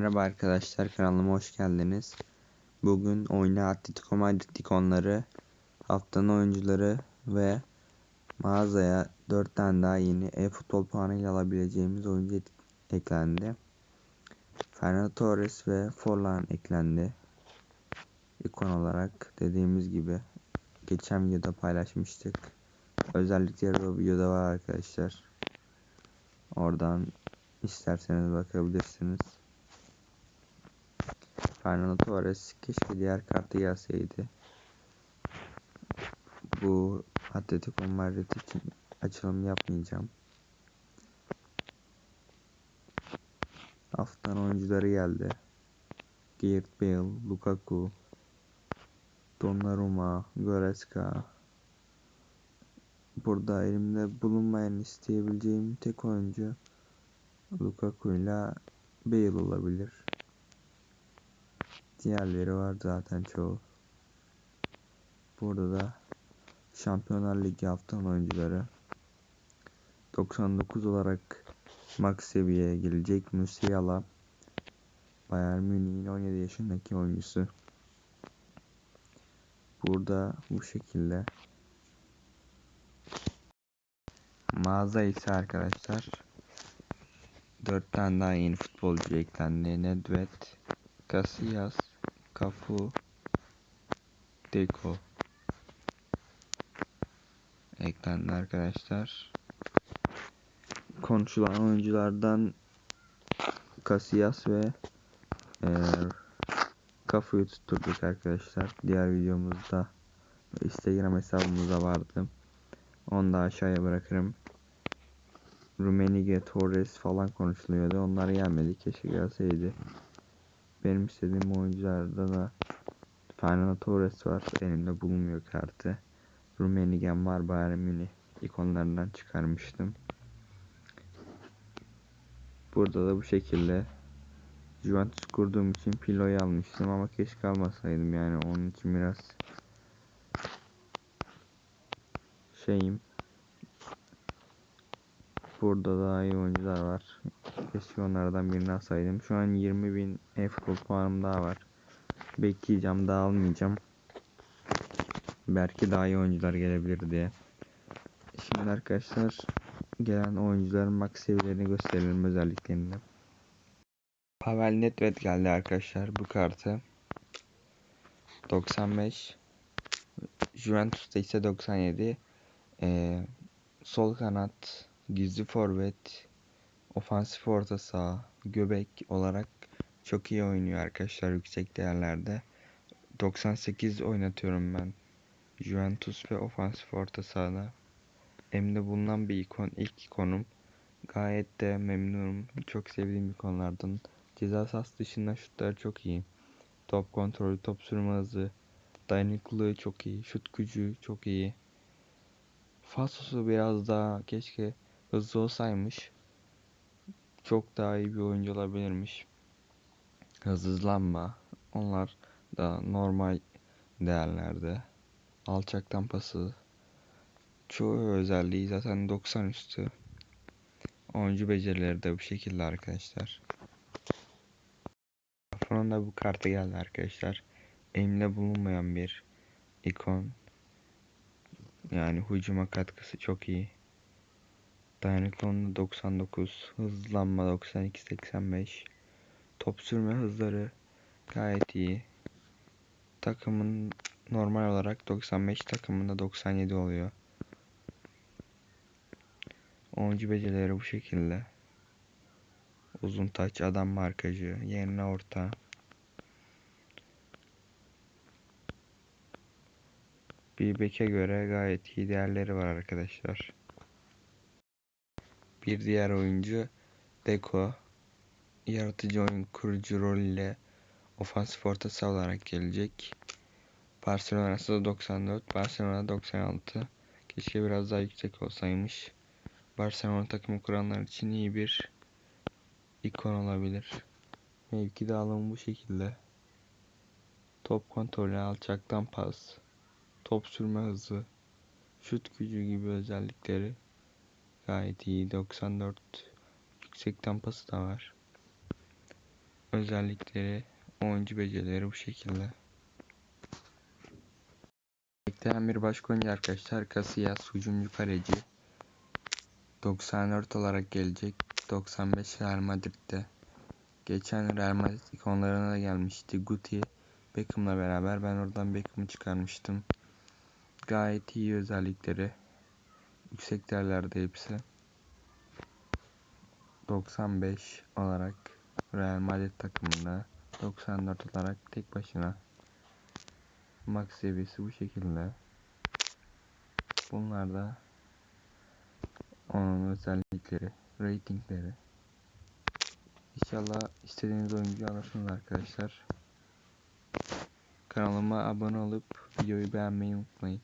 Merhaba arkadaşlar kanalıma hoş geldiniz. Bugün oyuna Atletico Madrid ikonları, haftanın oyuncuları ve mağazaya 4 tane daha yeni e-futbol puanıyla alabileceğimiz oyuncu eklendi. Fernando Torres ve Forlan eklendi. İkon olarak dediğimiz gibi geçen videoda paylaşmıştık. Özellikle bu videoda var arkadaşlar. Oradan isterseniz bakabilirsiniz. Fernando Torres keşke diğer kartı gelseydi. Bu Atletico Madrid için açılım yapmayacağım. Haftanın oyuncuları geldi. Gareth Bale, Lukaku, Donnarumma, Goretzka. Burada elimde bulunmayan isteyebileceğim tek oyuncu Lukaku ile Bale olabilir. Diğerleri var zaten çoğu. Burada da Şampiyonlar Ligi haftanın oyuncuları 99 olarak max seviyeye gelecek Musiala Bayern Münih'in 17 yaşındaki oyuncusu. Burada bu şekilde mağaza ise arkadaşlar 4 tane daha yeni futbolcu eklendi. Nedved, Casillas, Cafu, Deco eklendi arkadaşlar. Konuşulan oyunculardan Casillas ve e, Cafu'yu tutturduk arkadaşlar. Diğer videomuzda Instagram hesabımızda vardı. Onu da aşağıya bırakırım. Rumenige, Torres falan konuşuluyordu. Onlar gelmedi. Keşke gelseydi. Benim istediğim oyuncularda da Fernando Torres var. Elimde bulunmuyor kartı. Rummenigge var. Bayern Münih ikonlarından çıkarmıştım. Burada da bu şekilde Juventus kurduğum için Pilo'yu almıştım ama keşke almasaydım yani onun için biraz şeyim Burada daha iyi oyuncular var. Keşke onlardan birini alsaydım. Şu an 20.000 e-futbol puanım daha var. Bekleyeceğim daha almayacağım. Belki daha iyi oyuncular gelebilir diye. Şimdi arkadaşlar gelen oyuncuların max seviyelerini gösterelim özelliklerini. Pavel Nedved geldi arkadaşlar bu kartı. 95 Juventus'ta ise 97 ee, sol kanat gizli forvet, ofansif orta saha, göbek olarak çok iyi oynuyor arkadaşlar yüksek değerlerde. 98 oynatıyorum ben. Juventus ve ofansif orta sahada. Elimde bulunan bir ikon, ilk ikonum. Gayet de memnunum. Çok sevdiğim ikonlardan. Ceza sahası dışında şutlar çok iyi. Top kontrolü, top sürme hızı, dayanıklılığı çok iyi. Şut gücü çok iyi. Fasosu biraz daha keşke hızlı olsaymış çok daha iyi bir oyuncu olabilirmiş. Hızlanma onlar da normal değerlerde. Alçaktan pası çoğu özelliği zaten 90 üstü. Oyuncu becerileri de bu şekilde arkadaşlar. Sonunda bu kartı geldi arkadaşlar. Elimde bulunmayan bir ikon. Yani hücuma katkısı çok iyi. Dayanıklılığı 99, hızlanma 92-85, top sürme hızları gayet iyi. Takımın normal olarak 95 takımında 97 oluyor. Oyuncu becerileri bu şekilde. Uzun taç, adam markajı, yerine orta. Bir beke göre gayet iyi değerleri var arkadaşlar. Bir diğer oyuncu Deco yaratıcı oyun kurucu rol ile ofansif orta saha olarak gelecek. Barcelona'sı da 94, Barcelona 96. Keşke biraz daha yüksek olsaymış. Barcelona takımı kuranlar için iyi bir ikon olabilir. Mevki dağılımı bu şekilde. Top kontrolü, alçaktan pas, top sürme hızı, şut gücü gibi özellikleri Gayet iyi. 94 yüksekten pası da var. özellikleri, oyuncu becerileri bu şekilde. Bekleyen bir başka oyuncu arkadaşlar Casillas hücumcu kaleci. 94 olarak gelecek. 95 Real Madrid'de. Geçen Real Madrid ikonlarına da gelmişti. Guti Beckham'la beraber ben oradan Beckham'ı çıkarmıştım. Gayet iyi özellikleri. Yüksek değerlerde hepsi. 95 olarak Real Madrid takımında 94 olarak tek başına. Max seviyesi bu şekilde. Bunlar da onun özellikleri ratingleri İnşallah istediğiniz oyuncuyu alırsınız arkadaşlar. Kanalıma abone olup videoyu beğenmeyi unutmayın